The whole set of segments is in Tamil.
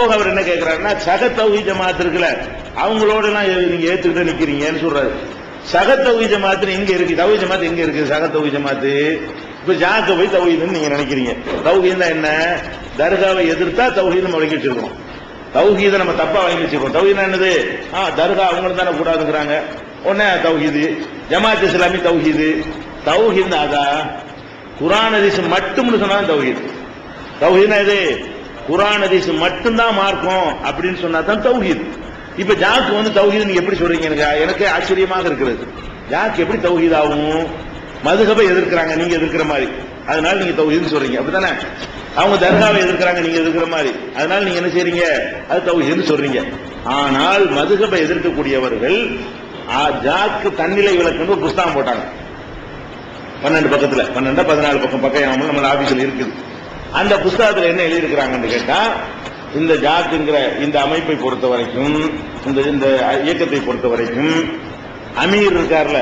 போக அவர் என்ன கேட்கிறாருன்னா சக தௌஹி ஜமாத் இருக்குல்ல அவங்களோட நான் நீங்க ஏத்துக்கிட்டு நிக்கிறீங்கன்னு சொல்றாரு. சக தௌஹி ஜமாத்து எங்க இருக்கு. தௌஹி ஜமாத் எங்க இருக்கு? சக தௌஹி ஜமாத்து இப்ப ஜாக்க போய் தௌஹீதுன்னு நீங்க நினைக்கிறீங்க. தௌஹீதுனா என்ன? தர்காவை எதிர்த்தா தௌஹீது வழங்கி வச்சிருக்கோம். தௌஹீதை நம்ம தப்பா வாங்கி வச்சிருக்கோம். தௌஹீதுனா என்னது? ஆ தர்கா அவங்களும் தானே கூடாதுங்கிறாங்க. உடனே தௌஹீது. ஜமாத் இஸ்லாமி தௌஹீது. தௌஹீத் அதா குரான் அதிசம் மட்டும்னு சொன்னா தௌஹீத். தௌஹீத்னா இது குரான் அதிசு மட்டும்தான் மார்க்கம் அப்படின்னு சொன்னா தான் தௌஹீத். இப்ப ஜாக்கு வந்து தௌஹீத் நீங்க எப்படி சொல்றீங்க எனக்கு? எனக்கு ஆச்சரியமாக இருக்கிறது. ஜாக்கு எப்படி தௌஹீத் ஆகும்? மதுகபை எதிர்க்கிறாங்க நீங்க எதிர்க்கிற மாதிரி. அதனால நீங்க தௌஹீத் சொல்றீங்க. அப்படித்தானே? அவங்க தர்காவை எதிர்க்கிறாங்க நீங்க எதிர்க்கிற மாதிரி. அதனால நீங்க என்ன செய்றீங்க? அது தௌஹீத் சொல்றீங்க. ஆனால் மதுகபை எதிர்க்கக்கூடியவர்கள் ஜாக்கு தன்னிலை விளக்குன்னு ஒரு புஸ்தகம் போட்டாங்க. பன்னெண்டு பக்கத்துல. பன்னெண்டு பதினாலு பக்கம் பக்கம் நம்ம ஆபீஸ்ல இருக்குது. அந்த புத்தகத்தில் என்ன எழுதியிருக்கிறாங்கன்னு கேட்டா இந்த ஜாத்துங்கிற இந்த அமைப்பை பொறுத்த வரைக்கும் இந்த இந்த இயக்கத்தை பொறுத்த வரைக்கும் அமீர் இருக்கார்ல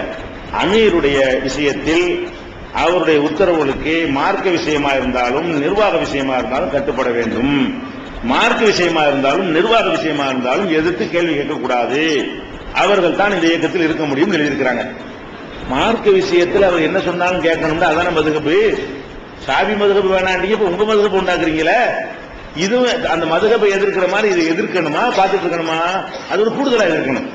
அமீருடைய விஷயத்தில் அவருடைய உத்தரவுகளுக்கு மார்க்க விஷயமா இருந்தாலும் நிர்வாக விஷயமா இருந்தாலும் கட்டுப்பட வேண்டும். மார்க்க விஷயமா இருந்தாலும் நிர்வாக விஷயமா இருந்தாலும் எதிர்த்து கேள்வி கேட்கக்கூடாது. அவர்கள் தான் இந்த இயக்கத்தில் இருக்க முடியும் எழுதியிருக்கிறாங்க. மார்க்க விஷயத்தில் அவர் என்ன சொன்னாலும் கேட்கணும்னா அதான மதுகப்பு சாவி மதுகப்பு வேணாண்டீங்க இப்போ உங்க மதுகப்பு உண்டாக்குறீங்களே? இதுவும் அந்த மதுகப்பை எதிர்க்கிற மாதிரி இதை எதிர்க்கணுமா? பார்த்துட்டு இருக்கணுமா? அது ஒரு கூடுதலாக எதிர்க்கணும்.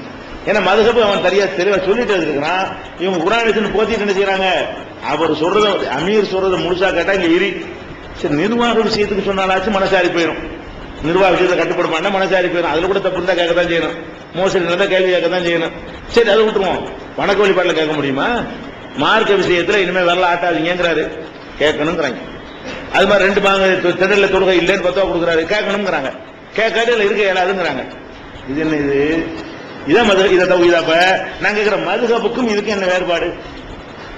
ஏன்னா மதுகப்பு அவன் சரியா தெளிவா சொல்லிட்டு இருக்கிறான் இவங்க குரானிசன் போத்திட்டு என்ன செய்யறாங்க? அவர் சொல்றத அமீர் சொல்றத முழுசா கேட்டா இங்க இரு. சரி நிர்வாக விஷயத்துக்கு சொன்னாலாச்சும் மனசாரி போயிடும் நிர்வாக விஷயத்தை கட்டுப்படுமானா மனசாரி போயிடும் அதுல கூட தப்பு இருந்தா கேட்க தான் செய்யணும். மோசடி நடந்தா கேள்வி கேட்க தான் செய்யணும். சரி அதை விட்டுருவோம். வணக்க வழிபாட்டில் கேட்க முடியுமா? மார்க்க விஷயத்துல இனிமேல் வரல ஆட்டாதீங்கிறாரு கேட்கணுங்கிறாங்க. அது மாதிரி ரெண்டு பாங்க திடல்ல தொழுகை இல்லைன்னு பத்தா கொடுக்குறாரு. கேட்கணுங்கிறாங்க. கேட்காது இல்லை இருக்க இயலாதுங்கிறாங்க. இது என்ன இது? இதான் மது இதை தவிர இதாப்ப நான் இருக்கிற மதுகப்புக்கும் இதுக்கும் என்ன வேறுபாடு?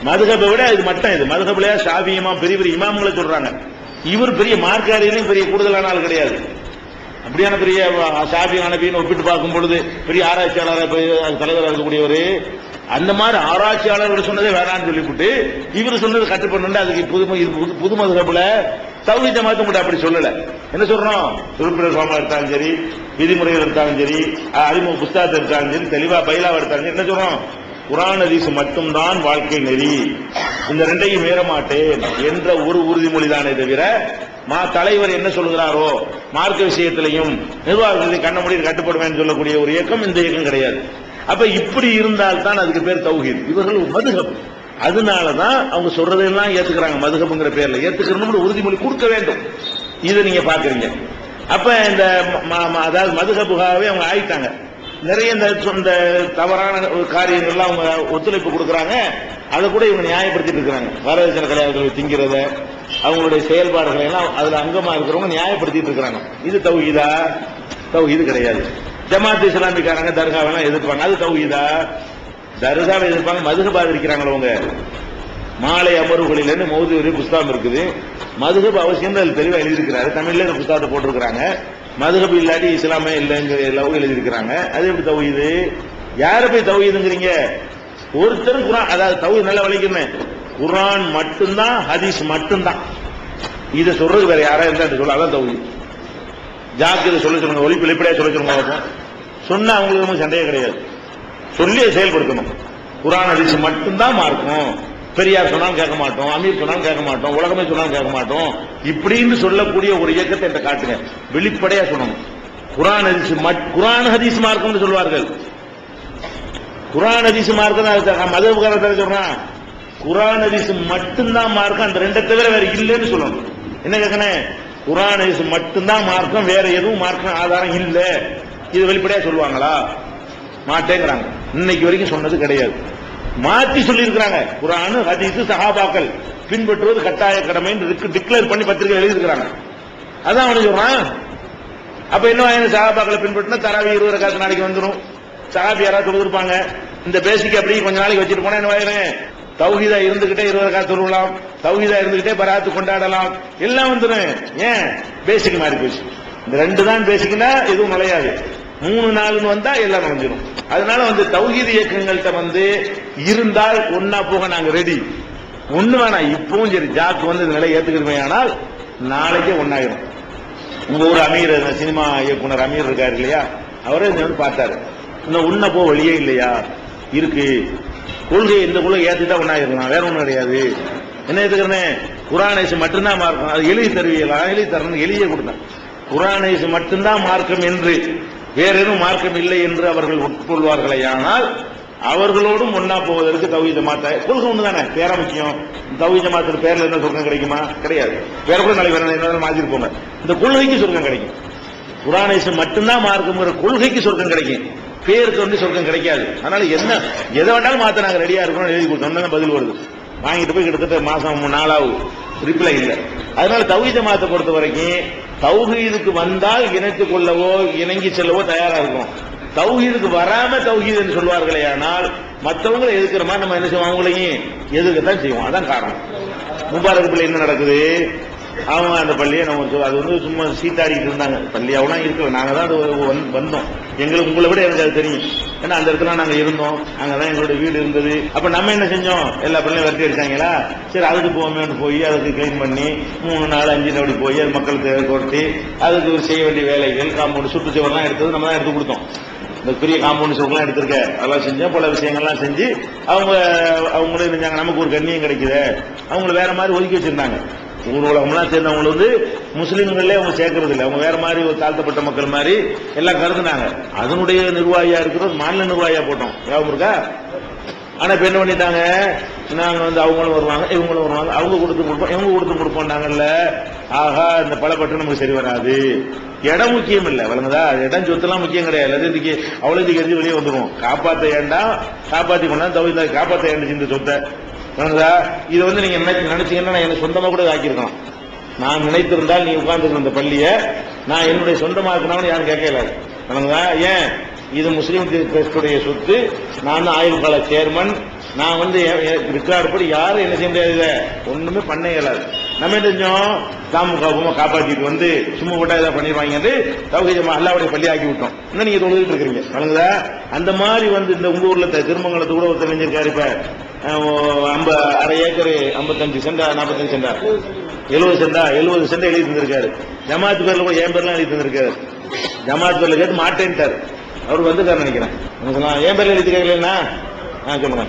மதுகப்பை விட இது மட்டும் இது. மதுகப்புலயா ஷாபியமா பெரிய பெரிய இமாம்களை சொல்றாங்க. இவர் பெரிய மார்க்காரியிலையும் பெரிய கூடுதலான ஆள் கிடையாது. அப்படியான பெரிய ஷாபி நபின்னு ஒப்பிட்டு பார்க்கும் பொழுது பெரிய ஆராய்ச்சியாளர் தலைவராக இருக்கக்கூடியவர் அந்த மாதிரி ஆராய்ச்சியாளர்கள் சொன்னதே வேணாம்னு சொல்லிவிட்டு இவர் சொன்னது கட்டுப்படணும் அதுக்கு புது இது புது- புது மதுகப்புல ஜமாத்து மட்டும் அப்படி சொல்லல. என்ன சொல்றோம்? திருப்பிரர் சோமா எடுத்தாலும் சரி விதிமுறைகள் எடுத்தாலும் சரி அறிமுக புஸ்தகத்தை எடுத்தாலும் சரி தெளிவா பயிலாவை எடுத்தாலும் சரி என்ன சொல்றோம்? குரான் அதிசு மட்டும்தான் வாழ்க்கை நெறி. இந்த ரெண்டையும் மீற மாட்டேன் என்ற ஒரு உறுதிமொழி தானே தவிர மா தலைவர் என்ன சொல்கிறாரோ மார்க்க விஷயத்திலையும் நிர்வாகத்தை கண்ண முடிவு கட்டுப்படுவேன் சொல்லக்கூடிய ஒரு இயக்கம் இந்த இயக்கம் கிடையாது. அப்ப இப்படி இருந்தால் தான் அதுக்கு பேர் தௌஹீத். இவர்கள் மதுகப் அதனாலதான் அவங்க சொல்றதெல்லாம் ஏத்துக்கிறாங்க. மதுகப்புங்கிற பேர்ல ஏத்துக்கணும்னு உறுதிமொழி கொடுக்க வேண்டும். இதை நீங்க பாக்குறீங்க அப்ப இந்த ம- அதாவது மதுகப்புகாவே அவங்க ஆயிட்டாங்க. நிறைய இந்த தவறான ஒரு காரியங்கள்லாம் அவங்க ஒத்துழைப்பு கொடுக்கறாங்க. அதை கூட இவங்க நியாயப்படுத்திட்டு இருக்கிறாங்க. வரதட்சணை கல்யாணத்தில் திங்கிறத அவங்களுடைய செயல்பாடுகளை எல்லாம் அதுல அங்கமா இருக்கிறவங்க நியாயப்படுத்திட்டு இருக்கிறாங்க. இது தௌஹீதா? தௌஹீது கிடையாது. ஜமாத் இஸ்லாமிக்காரங்க தர்காவெல்லாம் எதிர்ப்பாங்க. அது தௌஹீதா? தர்காவை எதிர்ப்பாங்க. மதுகு பாதிக்கிறாங்களோ அவங்க. மாலை அமர்வுகளில் மௌதூரி புஸ்தகம் இருக்குது. மதுகு அவசியம் அதில் தெளிவாக எழுதியிருக்கிறாரு. தமிழ்ல இந்த புஸ்தகத்தை போட்டிருக்கிறாங்க. மதுகப் இல்லாட்டி இஸ்லாமே இல்லைங்கிற லவ் எழுதியிருக்கிறாங்க. அது எப்படி தௌஹீது? யாரை போய் தௌஹீதுங்கிறீங்க? ஒருத்தர் குரான் அதாவது தௌஹீத் நல்லா வலிக்கணும் குரான் மட்டும்தான் ஹதீஸ் மட்டும்தான். இதை சொல்றது வேற யாரா இருந்தா சொல்ல அதான் தௌஹீத். ஜாக்கிரதை சொல்ல சொல்லுங்க ஒளி வெளிப்படையா சொல்ல சொல்லுங்க சொன்னா அவங்களுக்கு சண்டையே கிடையாது. சொல்லி செயல்படுத்தணும். குரான் ஹதீஸ் மட்டும்தான் மார்க்கும். பெரியார் சொன்னாலும் கேட்க மாட்டோம் அமீர் சொன்னாலும் கேட்க மாட்டோம் உலகமே சொன்னாலும் கேட்க மாட்டோம். இப்படின்னு சொல்லக்கூடிய ஒரு இயக்கத்தை என்கிட்ட காட்டுங்க. வெளிப்படையா சொன்னோம் குரான் ஹதீஸ் மட்- குரான் ஹதீஸ் மார்க்கம்னு சொல்வார்கள் குரான் ஹதீஸ் மார்க்கம் மதவுகாரத்தில் சொல்றான் குரான் ஹதீஸ் மட்டும்தான் மார்க்கம் அந்த ரெண்டை தவிர வேற இல்லைன்னு சொல்லணும். என்ன கேட்கணும் குரான் ஹதீஸ் மட்டும்தான் மார்க்கம் வேற எதுவும் மார்க்கம் ஆதாரம் இல்லை. இது வெளிப்படையா சொல்லுவாங்களா? மாட்டேங்கிறாங்க. இன்னைக்கு வரைக்கும் சொன்னது கிடையாது. மாற்றி சொல்லியிருக்கிறாங்க. குரானு ஹதீஸ் சஹாபாக்கள். பின்பற்றுவது கட்டாய கடமைன்னு டிக்ளேர் பண்ணி பத்திரிகை எழுதியிருக்கிறாங்க. அதான் அவனு சொல்றான். அப்ப என்ன சஹாபாக்களை பின்பற்றினா தராவி இருபது காசு நாளைக்கு வந்துடும் சஹாபி யாராவது தொழுதுருப்பாங்க இந்த பேசிக் அப்படியே கொஞ்ச நாளைக்கு வச்சுட்டு போனா என்ன ஆயிரும்? தௌஹீதா இருந்துகிட்டே இருபது காசு சொல்லலாம் தௌஹீதா இருந்துகிட்டே பராத்து கொண்டாடலாம். எல்லாம் வந்துடும் ஏன்? பேசிக் மாறி போச்சு. இந்த ரெண்டு தான் பேசிக்னா எதுவும் நுழையாது மூணு நாள்னு வந்தா எல்லாம் நுழைஞ்சிடும் அதனால வந்து தௌஹீத் இயக்கங்கள்ட்ட வந்து இருந்தால் ஒன்னா போக நாங்க ரெடி ஒண்ணு வேணாம் இப்பவும் சரி ஜாக்கு வந்து இந்த நிலை ஏத்துக்கிறோமே ஆனால் நாளைக்கே ஒன்னாயிரும் உங்க ஊர் அமீர் சினிமா இயக்குனர் அமீர் இருக்காரு இல்லையா? அவரே இங்க வந்து பார்த்தாரு. இன்னும் உன்ன போ வழியே இல்லையா? இருக்கு. கொள்கை இந்த கொள்கை ஏத்துட்டா ஒன்னாயிருக்கலாம் வேற ஒன்றும் கிடையாது. என்ன எதுக்குறனே குரானேஸ் மட்டும்தான் மார்க்கம். அது எளி தருவியலாம் எழுதி தரணும். எழுதியே கொடுத்தேன் குரானேஸ் மட்டும்தான் மார்க்கம் என்று வேற எதுவும் மார்க்கம் இல்லை என்று அவர்கள் உட்கொள்வார்களே ஆனால் அவர்களோடும் ஒன்னா போவதற்கு தௌஹீத மாத்த கொள்கை ஒண்ணு தானே பேர முக்கியம். தௌஹீத மாத்திர பேர்ல என்ன சொர்க்கம் கிடைக்குமா? கிடையாது. பேர கூட நாளைக்கு வேற என்ன மாதிரி போங்க. இந்த கொள்கைக்கு சொர்க்கம் கிடைக்கும். குரானேசம் மட்டும்தான் மார்க்குங்கிற கொள்கைக்கு சொர்க்கம் கிடைக்கும். பேருக்கு வந்து சொர்க்கம் கிடைக்காது. அதனால என்ன எதை வேணாலும் மாத்த நாங்க ரெடியா இருக்கணும் எழுதி கொடுத்தோம்னா பதில் வருது? வாங்கிட்டு போய் கிட்டத்தட்ட மாசம் மூணு நாளாவது ரிப்ளை இல்லை. அதனால தௌஹீத மாத்த பொறுத்த வரைக்கும் தௌஹீதுக்கு வந்தால் இணைத்துக் கொள்ளவோ இணங்கி செல்லவோ தயாரா இருக்கும் தௌஹீதுக்கு வராம தௌஹீதுன்னு சொல்வார்களே ஆனால் மற்றவங்களை எதிர்க்கிற மாதிரி நம்ம என்ன செய்வோம்? அவங்களையும் எதிர்க்கத்தான் செய்வோம். அதான் காரணம். முபாரக் பிள்ளை என்ன நடக்குது? அவங்க அந்த பள்ளியை நம்ம அது வந்து சும்மா சீட்டாடிட்டு இருந்தாங்க. பள்ளி அவனா இருக்கல. நாங்க தான் அது வந்தோம். எங்களுக்கு உங்களை விட எனக்கு அது தெரியும். ஏன்னா அந்த இடத்துல நாங்க இருந்தோம். அங்கதான் எங்களோட வீடு இருந்தது. அப்ப நம்ம என்ன செஞ்சோம்? எல்லா பிள்ளையும் விரட்டி அடிச்சாங்களா? சரி அதுக்கு போவோமேனு போய் அதுக்கு கிளீன் பண்ணி மூணு நாலு அஞ்சு நாள் போய் அது மக்களுக்கு கொட்டி அதுக்கு செய்ய வேண்டிய வேலைகள் காம்பவுண்ட் சுற்றுச்சுவரெல்லாம் எடுத்தது நம்ம தான் எடுத்து கொடுத்தோம். இந்த பெரிய காம்பவுண்ட் சுவர்லாம் எடுத்திருக்க. அதெல்லாம் செஞ்சோம். பல விஷயங்கள்லாம் செஞ்சு அவங்க அவங்களே செஞ்சாங்க நமக்கு ஒரு கண்ணியம் கிடைக்குது. அவங்கள வேற மாதிரி ஒதுக்கி வச்சிருந்தாங்க. ஊர் உலகம்லாம் சேர்ந்தவங்க வந்து முஸ்லீம்களே அவங்க சேர்க்கறது இல்லை அவங்க வேற மாதிரி ஒரு தாழ்த்தப்பட்ட மக்கள் மாதிரி எல்லாம் கருதுனாங்க. அதனுடைய நிர்வாகியா இருக்கிறது மாநில நிர்வாகியா போட்டோம். ஞாபகம் இருக்கா? ஆனா இப்ப என்ன பண்ணிட்டாங்க? நாங்க வந்து அவங்களும் வருவாங்க இவங்களும் வருவாங்க. அவங்க கொடுத்து கொடுப்போம் இவங்க கொடுத்து கொடுப்போம்னாங்கல்ல. ஆஹா இந்த பலப்பட்டு நமக்கு சரி வராது. இடம் முக்கியம் இல்லை. வழங்குதா இடம் சொத்துலாம் முக்கியம் கிடையாது. அது இன்னைக்கு அவ்வளவு இதுக்கு எரிஞ்சு வெளியே வந்துருவோம். காப்பாத்த ஏண்டா? காப்பாத்தி கொண்டா தவிர காப்பாத்த ஏண்டுச்சு இந்த சொத்தை. வழங்குதா இதை வந்து நீங்க நினைச்சு நினைச்சீங்கன்னா நான் எனக்கு சொந்தமா கூட ஆக்கியிருக்கலாம். நான் நினைத்திருந்தால் நீ உட்கார்ந்துருக்க இந்த பள்ளியை நான் என்னுடைய சொந்தமாக்கணும்னு யாரும் கேட்கல வணங்குதா ஏன்? இது முஸ்லீம் ட்ரஸ்டுடைய சொத்து. நான் ஆயுள் கால சேர்மன் நான் வந்து ரெக்கார்டு படி யாரும் என்ன செய்ய முடியாது ஒண்ணுமே பண்ண இயலாது. நம்ம என்ன செஞ்சோம்? தாமுக காப்பாற்றிட்டு வந்து சும்மா விட்டா ஏதாவது பண்ணிடுவாங்க தௌஹீதமா அல்லாவுடைய பள்ளி ஆக்கி விட்டோம். இன்னும் நீங்க தொழுதுட்டு இருக்கிறீங்க? வணங்குதா? அந்த மாதிரி வந்து இந்த உங்க ஊர்ல த- திருமங்கலத்து கூட ஒருத்தர் செஞ்சிருக்காரு இப்ப. ஐம்ப அரை ஏக்கர் ஐம்பத்தஞ்சு சென்டா நாற்பத்தஞ்சு சென்டா எழுபது சென்டா எழுபது சென்டா எழுதி தந்திருக்காரு. ஜமாத் பேர்ல கூட என் பேர்லாம் எழுதி தந்திருக்காரு. ஜமாத் பேர்ல கேட்டு மாட்டேன்ட்டார். அவர் வந்துட்டார் நினைக்கிறேன். என்ன என் பேர்ல எழுதி கேட்கலன்னா ஆ சொல்லுங்க.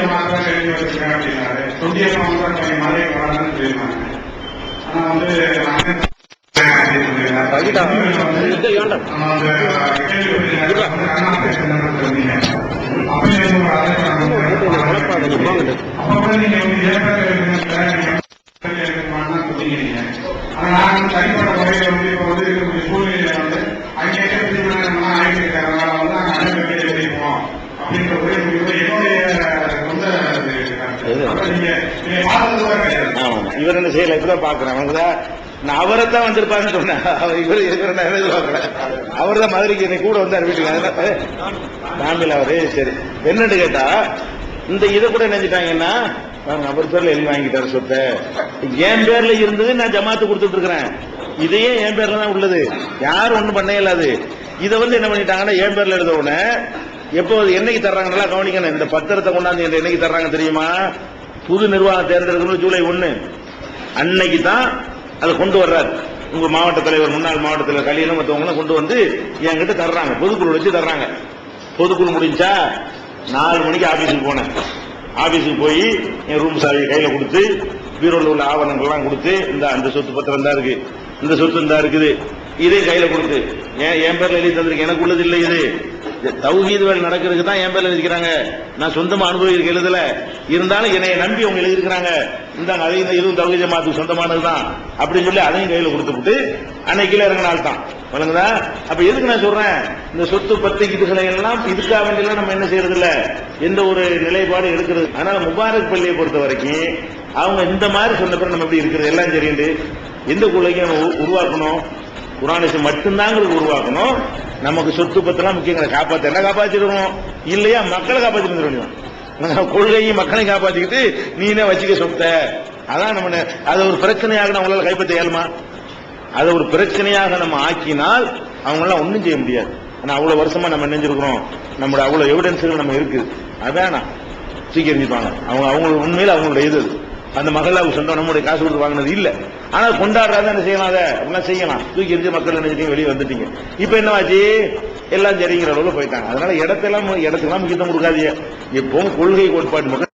வந்து நவீன மாதம் எழுதி வச்சிருக்கேன் அப்படின்னாரு தொண்டியம்மா வந்து கொஞ்சம் மழை வராதுன்னு சொல்லியிருந்தாங்க ஆனா வந்து நான் பகிட்டா. நம்ம வந்து கேள்விப்பட்டிருக்கேன். வந்து அண்ணா பேசுறதுன்னு சொன்னீங்க. அப்ப எனக்கு ஒரு அழைப்பு வந்து அப்ப கூட நீங்க வந்து ஏற்கனவே இருந்தீங்க, நீங்க இருக்குமான்னு சொன்னீங்க நீங்க. ஆனா நான் தனிப்பட்ட முறையில வந்து இப்ப வந்து இருக்கக்கூடிய சூழ்நிலையில வந்து அங்கே திருமணம் ஆகியிருக்கிறதுனால வந்து நாங்க அனைவரும் வெளியே வெளியிருப்போம் அப்படின்ற ஒரே முடிவு என்னுடைய சொந்த எது? அப்ப நீங்க நீங்க பார்த்தது கூட கிடையாது ஆமா ஆமா. இப்பதான் பாக்குறேன் நான் அவரை தான் வந்திருப்பாருன்னு சொன்னேன். அவர் இவர் இருக்கிற நான் அவர் தான் மதுரைக்கு என்னை கூட வந்தார் வீட்டுக்கு. அதனால, ஏ, அவரு சரி. என்னன்னு கேட்டா இந்த இதை கூட நினைச்சிட்டாங்கன்னா அவர் பேர்ல எழுதி வாங்கிட்டாரு சொத்தை. என் பேர்ல இருந்தது நான் ஜமாத்து கொடுத்துட்டு இருக்கிறேன். இதையே என் பேர்ல தான் உள்ளது. யாரும் ஒண்ணும் பண்ண இல்லாது இதை வந்து என்ன பண்ணிட்டாங்கன்னா என் பேர்ல எழுத உடனே எப்போ என்னைக்கு தர்றாங்க நல்லா கவனிக்கணும். இந்த பத்திரத்தை கொண்டாந்து என்னைக்கு தர்றாங்க தெரியுமா? புது நிர்வாகம் தேர்ந்தெடுக்கணும் ஜூலை ஒன்னு அன்னைக்கு தான் அதை கொண்டு வர்றாரு. உங்க மாவட்ட தலைவர் முன்னாள் மாவட்ட தலைவர் கலியலும் மற்றவங்களும் கொண்டு வந்து என்கிட்ட தர்றாங்க. பொதுக்குழு வச்சு தர்றாங்க. பொதுக்குழு முடிஞ்சா நாலு மணிக்கு ஆபீஸுக்கு போனேன். ஆபீஸுக்கு போய் என் ரூம் சாவி கையில கொடுத்து பீரோல உள்ள ஆவணங்கள்லாம் கொடுத்து இந்த அந்த சொத்து பத்திரம் தான் இருக்கு இந்த சொத்து தான் இருக்குது இதே கையில கொடுத்து. ஏன் என் பேர்ல எழுதி தந்திருக்கு எனக்கு உள்ளது இல்லை இது. தௌஹீது வேலை நடக்கிறதுக்கு தான் என் பேர்ல எழுதிக்கிறாங்க நான் சொந்தமா அனுபவிக்க எழுதல. இருந்தாலும் என்னைய நம்பி அவங்க எழுதிருக்கிறாங்க இந்த அதையும் இதுவும் தௌஹீத மாத்துக்கு சொந்தமானது தான். அப்படின்னு சொல்லி அதையும் கையில கொடுத்துட்டு அன்னைக்கு கீழே இறங்கின தான். வழங்குதா அப்ப எதுக்கு நான் சொல்றேன்? இந்த சொத்து பத்து இதுகளை எல்லாம் இதுக்காக வேண்டியெல்லாம் நம்ம என்ன செய்யறது இல்ல எந்த ஒரு நிலைப்பாடு எடுக்கிறது. அதனால முபாரக் பள்ளியை பொறுத்த வரைக்கும் அவங்க இந்த மாதிரி சொன்ன பிறகு நம்ம எப்படி இருக்கிறது? எல்லாம் சரிண்டு எந்த குழந்தையும் நம்ம உருவாக்கணும்? குரானிசம் மட்டும்தான் உருவாக்கணும். நமக்கு சொத்து பத்தெல்லாம் முக்கியங்களை காப்பாற்ற என்ன காப்பாற்றிருக்கணும் இல்லையா? மக்களை காப்பாற்றிட்டு வேண்டியது கொள்கையும் மக்களை காப்பாத்திக்கிட்டு நீனே வச்சுக்க சொத்த. அதான் நம்ம அதை ஒரு பிரச்சனையாக நம்மளால கைப்பற்ற இயலுமா? அதை ஒரு பிரச்சனையாக நம்ம ஆக்கினால் அவங்களாம் ஒன்றும் செய்ய முடியாது. ஆனால் அவ்வளவு வருஷமா நம்ம நினைஞ்சிருக்கிறோம். நம்மளோட அவ்வளவு எவிடன்ஸுகள் நம்ம இருக்குது. அதான் சீக்கிரம் இருப்பாங்க அவங்க அவங்க உண்மையில் அவங்களோட இது. அந்த மகளாவுக்கு சொந்தம் நம்மளுடைய காசு கொடுத்து வாங்கினது இல்லை. ஆனா கொண்டாடுறாங்க என்ன செய்யலாம் அதை? அப்படிலாம் செய்யலாம். தூக்கி எரிஞ்சு மக்கள் நினைச்சிட்டு வெளியே வந்துட்டீங்க. இப்ப என்னவாச்சு? எல்லாம் சரிங்கிற அளவுல போயிட்டாங்க. அதனால இடத்தெல்லாம் இடத்துக்கெல்லாம் முக்கியத்துவம் கொடுக்காதீங்க. எப்பவும் கொள்கை கோட்பாடு மக்கள்